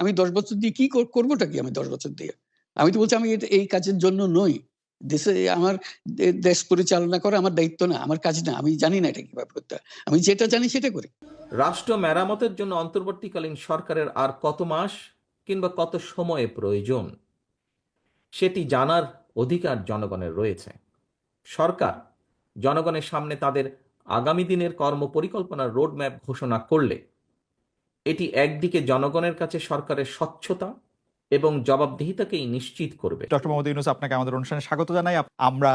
আমি দশ বছর দিয়ে কি কর- করবোটা কি আমি দশ বছর দিয়ে? আমি তো বলছি আমি এই কাজের জন্য নই। দেশে আমার দেশ পরিচালনা করা আমার দায়িত্ব না, আমার কাজ না। আমি জানি না এটা কীভাবে করতে আমি যেটা জানি সেটা করি। রাষ্ট্র মেরামতের জন্য অন্তর্বর্তীকালীন সরকারের আর কত মাস কিংবা কত সময়ে প্রয়োজন, সেটি জানার অধিকার জনগণের রয়েছে। সরকার জনগণের সামনে তাদের আগামী দিনের কর্মপরিকল্পনার রোডম্যাপ ঘোষণা করলে এটি একদিকে জনগণের কাছে সরকারের স্বচ্ছতা এবং জবাবদিহিতাকেই নিশ্চিত করবে। ডক্টর মোহাম্মদ ইউনুস, আপনাকে আমাদের অনুষ্ঠানে স্বাগত জানাই। আমরা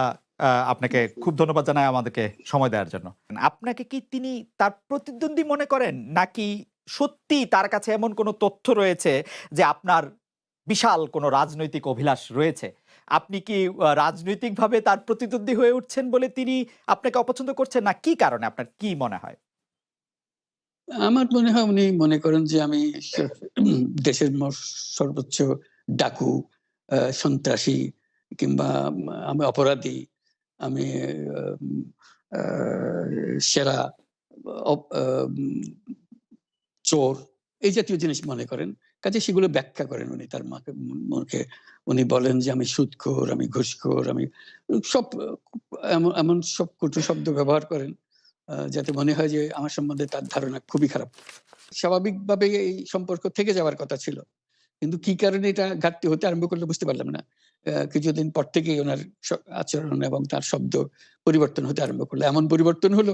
আপনাকে খুব ধন্যবাদ জানাই আমাদেরকে সময় দেওয়ার জন্য। আপনাকে কি তিনি তার প্রতিদ্বন্দ্বী মনে করেন? নাকি সত্যি তার কাছে এমন কোনো তথ্য রয়েছে যে আপনার বিশাল কোনো রাজনৈতিক অভিলাষ রয়েছে? আপনি কি রাজনৈতিকভাবে তার প্রতিদ্বন্দ্বী হয়ে উঠছেন বলে তিনি আপনাকে অপছন্দ করছেন? না, কি কারণে? আপনার কি মনে হয়? আমার মনে হয় উনি মনে করেন যে আমি দেশের সর্বোচ্চ ডাকু সন্ত্রাসী কিংবা আমি অপরাধী, আমি সেরা চোর এই জাতীয় জিনিস মনে করেন। কাজে সেগুলো ব্যাখ্যা করেন উনি তার মাকে মুখে উনি বলেন যে আমি সুদখোর আমি ঘুষখোর, আমি সব, এমন এমন সব কটু শব্দ ব্যবহার করেন। যাতে মনে হয় যে আমার সম্বন্ধে তার ধারণা খুবই খারাপ। স্বাভাবিকভাবে এই সম্পর্ক থেকে যাওয়ার কথা ছিল। কিন্তু কি কারণে এটা ঘাটতি হতে আরম্ভ করলে বুঝতে পারলাম না। কিছুদিন পর থেকেই ওনার আচরণ এবং তার শব্দ পরিবর্তন হতে আরম্ভ করল। এমন পরিবর্তন হলো,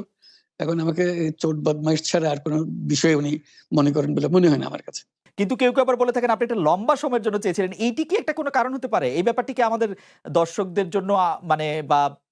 এখন আমাকে চোট, বদমাইশ ছাড়া আর কোনো বিষয় উনি মনে করেন বলে মনে হয় না আমার কাছে। কিন্তু কেউ কেউ আবার বলে থাকেন, আপনি একটা লম্বা সময়ের জন্য চেয়েছিলেন। এইটি কি একটা কোনো কারণ হতে পারে? এই ব্যাপারটি কি আমাদের দর্শকদের জন্য মানে বা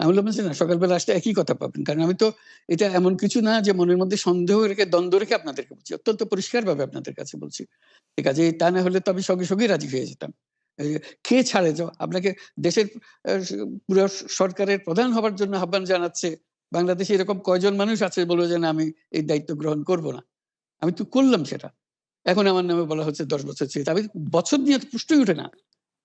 আমি বললাম যে না, সকালবেলা একই কথা পাবেন। কারণ আমি তো এটা এমন কিছু না যে মনের মধ্যে সন্দেহ রেখে, দ্বন্দ্ব রেখে আপনাদেরকে বলছি। অত্যন্ত আপনাদের কাছে বলছি। ঠিক আছে, তা না হলে তো আমি সঙ্গে সঙ্গেই রাজি হয়ে যেতাম। কে ছাড়ে যাও? আপনাকে দেশের পুরো সরকারের প্রধান হবার জন্য আহ্বান জানাচ্ছে। বাংলাদেশে এরকম কয়জন মানুষ আছে বলে যে, না, আমি এই দায়িত্ব গ্রহণ করব না। আমি তো করলাম সেটা। এখন আমার নামে বলা হচ্ছে দশ বছর চেয়ে। আমি বছর নিয়ে তো প্রশ্নই উঠে না।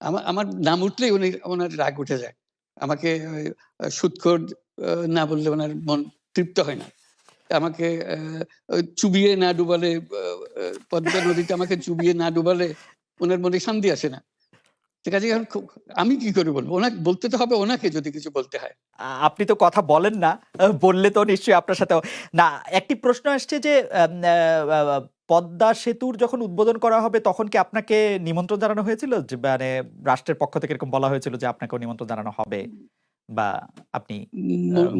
আমার আমার নাম উঠলেই উনি, ওনার রাগ উঠে যায়। আমাকে সুৎখোর না বললে ওনার মন তৃপ্ত হয় না। আমাকে চুবিয়ে না ডুবালে পদ্মা নদীতে আমাকে চুবিয়ে না ডুবালে ওনার মনে শান্তি আসে না। ঠিক আছে এখন আমি কি করে বলব? ওনাকে, বলতে তো হবে ওনাকে যদি কিছু বলতে হয়। আপনি তো কথা বলেন না বললে তো নিশ্চয়ই আপনার সাথে না, একটি প্রশ্ন আসছে যে পদ্মা সেতুর যখন উদ্বোধন করা হবে তখন কি আপনাকে নিমন্ত্রণ জানানো হয়েছিল যে মানে রাষ্ট্রের পক্ষ থেকে এরকম বলা হয়েছিল যে আপনাকে নিমন্ত্রণ জানানো হবে বা আপনি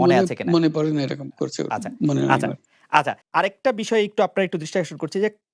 মনে আছে কিনা? মনে পড়ে না এরকম করছে আচ্ছা, আচ্ছা। আচ্ছা আরেকটা বিষয় একটু আপনার একটু দৃষ্টি আকর্ষণ করছে যে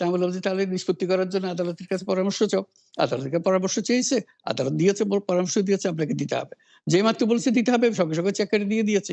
তা আমি বললাম যে, তাহলে নিষ্পত্তি করার জন্য আদালতের কাছে পরামর্শ চাও। আদালতের কাছে পরামর্শ চেয়েছে, আদালত দিয়েছে, পরামর্শ দিয়েছে, আপনাকে দিতে হবে। যে মাত্র বলছে দিতে হবে, সঙ্গে সঙ্গে চেক করে দিয়ে দিয়েছে।